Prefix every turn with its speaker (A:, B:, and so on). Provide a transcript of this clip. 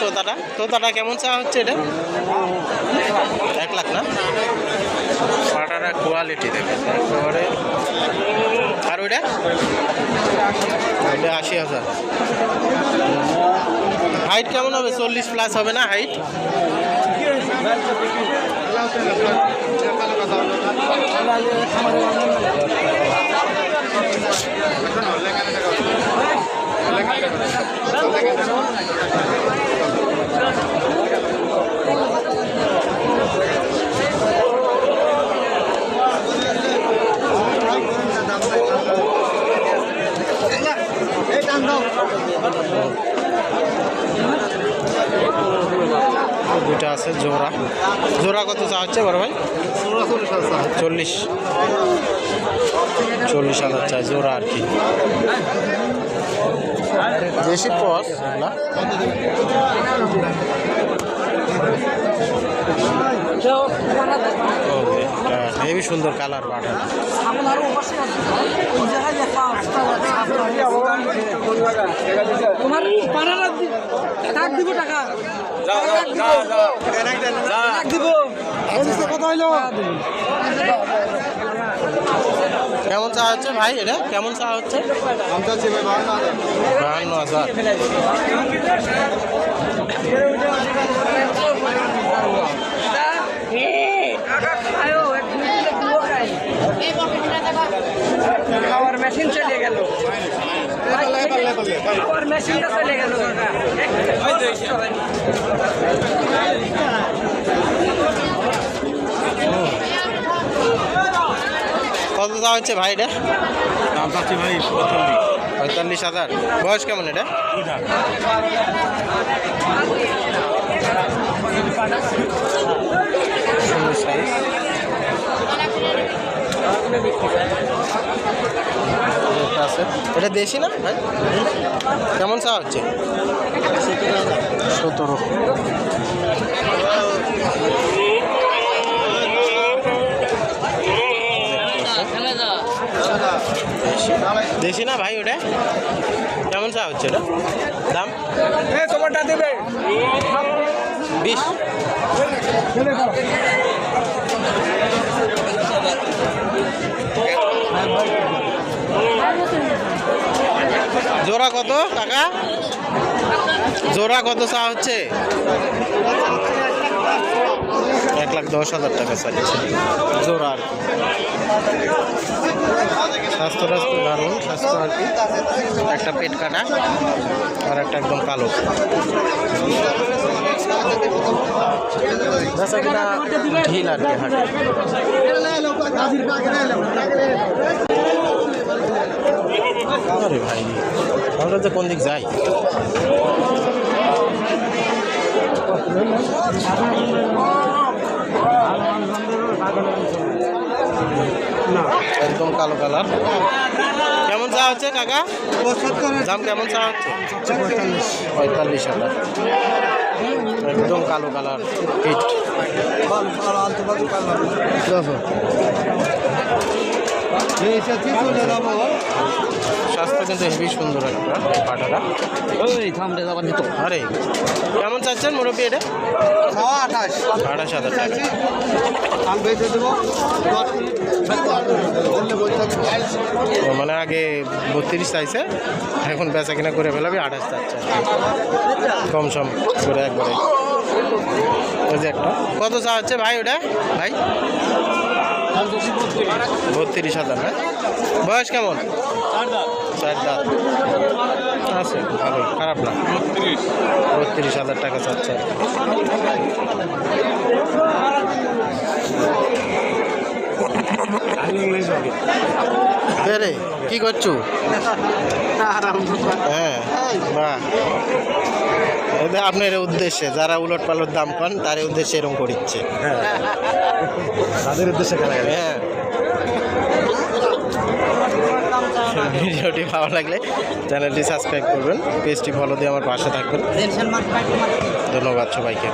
A: তোতাটা? তোতাটা কেমন চা হচ্ছে এটা? এক লাখ না? পাটাটা কোয়ালিটি দেখে একেবারে আর ওইটা? ওইটা আশি হাজার। হাইট কেমন হবে? চল্লিশ প্লাস হবে না হাইট দুইটা আছে জোড়া। জোড়া কত চা হচ্ছে বড় ভাই? চল্লিশ। চল্লিশ হাজার চাই জোড়া আর কি। দেশি পস না হেবি সুন্দর কালার পাঠা
B: তোমার টাক দিব টাকা। দিব। কত হইল।
A: কেমন চা হচ্ছে ভাই এটা? কেমন চা হচ্ছে? বাহান্ন হাজার।
B: খাওয়ার মেশিন চলে গেল। খাওয়ার মেশিনটা চলে গেল
A: কত চা হচ্ছে ভাই এটা?
C: দাম চাচ্ছি ভাই
A: পঁয়তাল্লিশ। হাজার। বয়স কেমন এটা? সুন্দর সাইজ আছে। এটা দেশি না ভাই? কেমন চা হচ্ছে? সতেরো। দেশি না ভাই ওটা? কেমন চা হচ্ছে এটা দাম?
B: তোমারটা দেবে।
A: বিশ জোড়া কত টাকা? জোড়া কত চা হচ্ছে? এক লাখ দশ হাজার টাকা চাইছে জোড়া আর কি। স্বাস্থ্য রাস্তা দারুণ, স্বাস্থ্য আর কি। একটা পেট কাটা আর একটা একদম কালো। বেচা কিনা ঢিল আর কি হাটে। আরে ভাই আমরা যে কোন দিক যাই? একদম কালো কালার। কেমন চা হচ্ছে কাকা? দাম কেমন চা হচ্ছে? পঁয়তাল্লিশ হাজার। একদম কালো কালার হিট। স্বাস্থ্য কিন্তু হেভি সুন্দর একটা পাটাটা
B: ওই থামলে যাবার দিত
A: আরে কেমন চাচ্ছেন মুরব্বী এটা?
C: আঠাশ।
A: আঠাশ হাজার টাকা।
C: আমি বেঁচে দেবো।
A: মানে আগে বত্রিশ চাইছে, এখন বেচা কিনা করে ফেলাবি আঠাশ চাচ্ছে। কম সম করে একবারে। ওই যে একটা। কত চা হচ্ছে ভাই ওটা? ভাই? বত্রিশ হাজার না বয়স কেমন? চার আছে ভালো খারাপ না। বত্রিশ হাজার টাকা চাচ্ছে। রে কি করছ? হ্যাঁ বাহ এটা আপনার উদ্দেশ্যে যারা উলট পালট দাম পান তার উদ্দেশ্যে এরকম করিচ্ছে।
C: তাদের উদ্দেশ্যে
A: হ্যাঁ। ভিডিওটি ভালো লাগলে চ্যানেলটি সাবস্ক্রাইব করবেন পেজটি ফলো দিয়ে আমার পাশে থাকবেন। ধন্যবাদ সবাইকে।